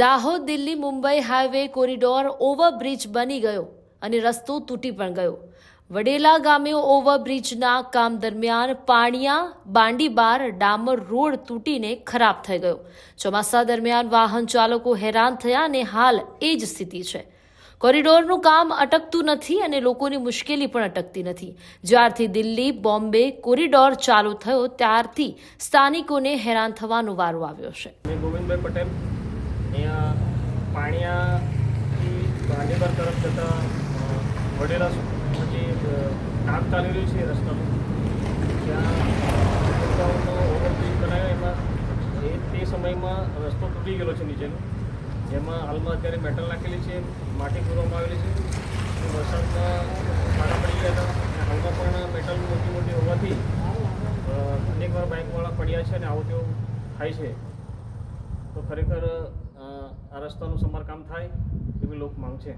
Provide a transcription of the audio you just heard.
Dahod Delhi Mumbai highway corridor overbridge બની ગયો અને રસ્તો તૂટી પણ ગયો. વડેલા ગામે ઓવરબ્રિજના કામ દરમિયાન પાણિયા, બાંડીબાર, ડામર રોડ તૂટીને ખરાબ થઈ ગયો. ચોમાસા દરમિયાન વાહન ચાલકો હેરાન થયા અને હાલ એ જ સ્થિતિ છે. કોરિડોરનું કામ અટકતું નથી અને લોકોની મુશ્કેલી પણ અટકતી નથી. જ્યારથી દિલ્હી, બોમ્બે કોરિડોર ચાલુ થયો, ત્યારથી સ્થાનિકોને હેરાન થવાનો વારો આવ્યો છે. ગોવિંદભાઈ પટેલ અહીંયા પાણિયાથી ગાંધીબાગ તરફ જતા વડેરા અ, કામ ચાલી રહ્યું છે રસ્તાનું. ત્યાં ઓવરબ્રિજ બનાવ્યો એમાં એ તે સમયમાં રસ્તો તૂટી ગયેલો છે નીચેનો. જેમાં હાલમાં અત્યારે મેટલ નાખેલી છે માટી પૂરવામાં આવેલી છે. વરસાદમાં ખાડા પડી ગયા હતા. હાલમાં પણ મેટલ મોટી મોટી હોવાથી અનેકવાર અનેક બાઇકવાળા પડ્યા છે અને આવું તેવું થાય છે. તો ખરેખર આ રસ્તાનું સમારકામ થાય એવી લોક માંગ છે.